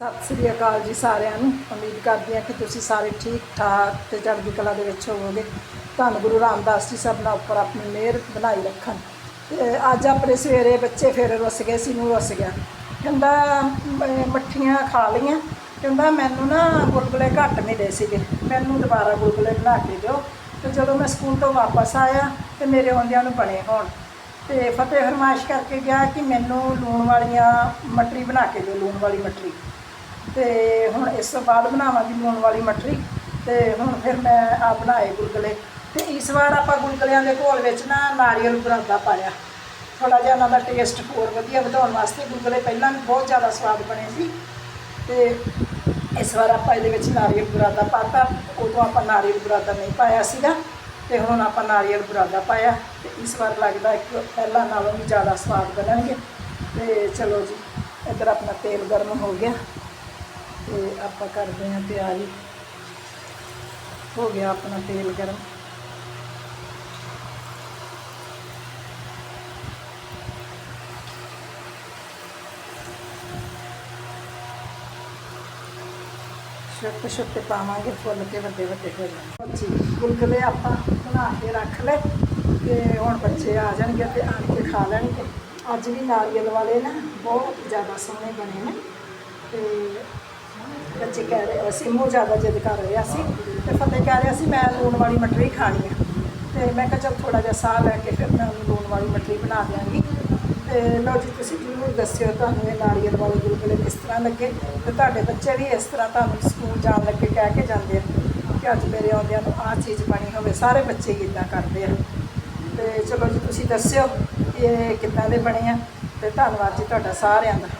ਸਤਿ ਸ੍ਰੀ ਅਕਾਲ ਜੀ ਸਾਰਿਆਂ ਨੂੰ। ਉਮੀਦ ਕਰਦੀ ਹਾਂ ਕਿ ਤੁਸੀਂ ਸਾਰੇ ਠੀਕ ਠਾਕ ਤੇ ਚੜ੍ਹਦੀ ਕਲਾ ਦੇ ਵਿੱਚ ਹੋਵੋਗੇ। ਧੰਨ ਗੁਰੂ ਰਾਮਦਾਸ ਜੀ ਸਭਨਾਂ ਉੱਪਰ ਆਪਣੀ ਮਿਹਰ ਬਣਾਈ ਰੱਖਣ। ਤੇ ਅੱਜ ਆਪਣੇ ਸਵੇਰੇ ਬੱਚੇ ਫਿਰ ਰੁੱਸ ਗਏ ਸੀ ਨੂੰ ਰੁੱਸ ਗਿਆ। ਕਹਿੰਦਾ ਮੱਠੀਆਂ ਖਾ ਲਈਆਂ। ਕਹਿੰਦਾ, ਮੈਨੂੰ ਨਾ ਗੁਲਗੁਲੇ ਘੱਟ ਮਿਲੇ ਸੀਗੇ। ਮੈਨੂੰ ਦੁਬਾਰਾ ਗੁਲਗੁਲੇ ਬਣਾ ਕੇ ਦਿਓ। ਤੇ ਜਦੋਂ ਮੈਂ ਸਕੂਲ ਤੋਂ ਵਾਪਸ ਆਇਆ, ਤੇ ਮੇਰੇ ਆਉਂਦਿਆਂ ਨੂੰ ਬਣੇ ਹੋਣ। ਤੇ ਫਤਿਹ ਫਰਮਾਇਸ਼ ਕਰਕੇ ਗਿਆ ਕਿ ਮੈਨੂੰ ਲੂਣ ਵਾਲੀਆਂ ਮਟਰੀ ਬਣਾ ਕੇ ਦਿਓ, ਲੂਣ ਵਾਲੀ ਮਟਰੀ। ਤੇ ਹੁਣ ਇਸ ਤੋਂ ਬਾਅਦ ਬਣਾਵਾਂਗੀ ਲੂਣ ਵਾਲੀ ਮਟਰੀ ਤੇ ਹੁਣ ਫਿਰ ਮੈਂ ਆ ਬਣਾਏ ਗੁਲਗੁਲੇ। ਤੇ ਇਸ ਵਾਰ ਆਪਾਂ ਗੁਲਗੁਲਿਆਂ ਦੇ ਘੋਲ ਵਿੱਚ ਨਾ ਨਾਰੀਅਲ ਬਰਾਦਾ ਪਾਇਆ ਥੋੜਾ ਜਿਹਾ ਉਹਨਾਂ ਦਾ ਟੇਸਟ ਹੋਰ ਵਧੀਆ ਵਧਾਉਣ ਵਾਸਤੇ ਗੁਲਗੁਲੇ ਪਹਿਲਾਂ ਵੀ ਬਹੁਤ ਜ਼ਿਆਦਾ ਸਵਾਦ ਬਣੇ ਸੀ। ਤੇ ਇਸ ਵਾਰ ਆਪਾਂ ਇਹਦੇ ਵਿੱਚ ਨਾਰੀਅਲ ਬੁਰਾਦਾ ਪਾਤਾ। ਉਦੋਂ ਆਪਾਂ ਨਾਰੀਅਲ ਬੁਰਾਦਾ ਨਹੀਂ ਪਾਇਆ ਸੀਗਾ। ਤੇ ਹੁਣ ਆਪਾਂ ਨਾਰੀਅਲ ਬੁਰਾਦਾ ਪਾਇਆ। ਤੇ ਇਸ ਵਾਰ ਲੱਗਦਾ ਇੱਕ ਪਹਿਲਾਂ ਨਾਲੋਂ ਵੀ ਜ਼ਿਆਦਾ ਸਵਾਦ ਬਣਨਗੇ। ਤੇ ਚਲੋ ਜੀ, ਇੱਧਰ ਆਪਣਾ ਤੇਲ ਗਰਮ ਹੋ ਗਿਆ। ਤੇ ਆਪਾਂ ਕਰਦੇ ਹਾਂ ਤਿਆਰੀ। ਹੋ ਗਿਆ ਆਪਣਾ ਤੇਲ ਗਰਮ। ਛੋਟੇ ਛੋਟੇ ਪਾਵਾਂਗੇ, ਫੁੱਲ ਕੇ ਵੱਡੇ ਵੱਡੇ ਹੋ ਜਾਣਗੇ। ਜੀ ਗੁਲਗੁਲੇ ਆਪਾਂ ਬਣਾ ਕੇ ਰੱਖ ਲਏ ਤੇ ਹੁਣ ਬੱਚੇ ਆ ਜਾਣਗੇ ਤੇ ਆਣ ਕੇ ਖਾ ਲੈਣਗੇ। ਅੱਜ ਵੀ ਨਾਰੀਅਲ ਵਾਲੇ ਨਾ ਬਹੁਤ ਜ਼ਿਆਦਾ ਸੋਹਣੇ ਬਣੇ ਨੇ ਤੇ ਬੱਚੇ ਕਹਿ ਰਹੇ ਅਸੀਂ ਮੂੰਹ ਜ਼ਿਆਦਾ ਜਿੱਦ ਕਰ ਰਿਹਾ ਸੀ ਤੇ ਫਤਿਹ ਕਹਿ ਰਿਹਾ ਸੀ ਮੈਂ ਲੂਣ ਵਾਲੀ ਮਟਰੀ ਖਾਣੀ ਹੈ ਤੇ ਮੈਂ ਕਿਹਾ ਚਲ ਥੋੜਾ ਜਿਹਾ ਸਾਹ ਲੈ ਕੇ ਫਿਰ ਮੈਂ ਉਹਨੂੰ ਲੂਣ ਵਾਲੀ ਮਟਰੀ ਬਣਾ ਦਿਆਂਗੀ। ਤੇ ਲਓ ਜੀ, ਤੁਸੀਂ ਜ਼ਰੂਰ ਦੱਸਿਓ ਤੁਹਾਨੂੰ ਇਹ ਨਾਰੀਅਲ ਵਾਲੇ ਗੁਲਗੁਲੇ ਕਿਸ ਤਰ੍ਹਾਂ ਲੱਗੇ। ਤੇ ਤੁਹਾਡੇ ਬੱਚੇ ਵੀ ਇਸ ਤਰ੍ਹਾਂ ਤੁਹਾਨੂੰ ਸਕੂਲ ਜਾਣ ਲੱਗੇ, ਕਹਿ ਕੇ ਜਾਂਦੇ ਆ ਕਿ ਅੱਜ ਮੇਰੇ ਆਉਂਦਿਆਂ ਨੂੰ ਆਹ ਚੀਜ਼ ਬਣੀ ਹੋਵੇ। ਸਾਰੇ ਬੱਚੇ ਹੀ ਇਦਾਂ ਕਰਦੇ ਆ। ਤੇ ਚਲੋ ਜੀ, ਤੁਸੀਂ ਦੱਸਿਓ ਕਿ ਇਹ ਕਿੱਦਾਂ ਦੇ ਬਣੇ ਆ। ਤੇ ਧੰਨਵਾਦ ਜੀ ਤੁਹਾਡਾ ਸਾਰਿਆਂ ਦਾ।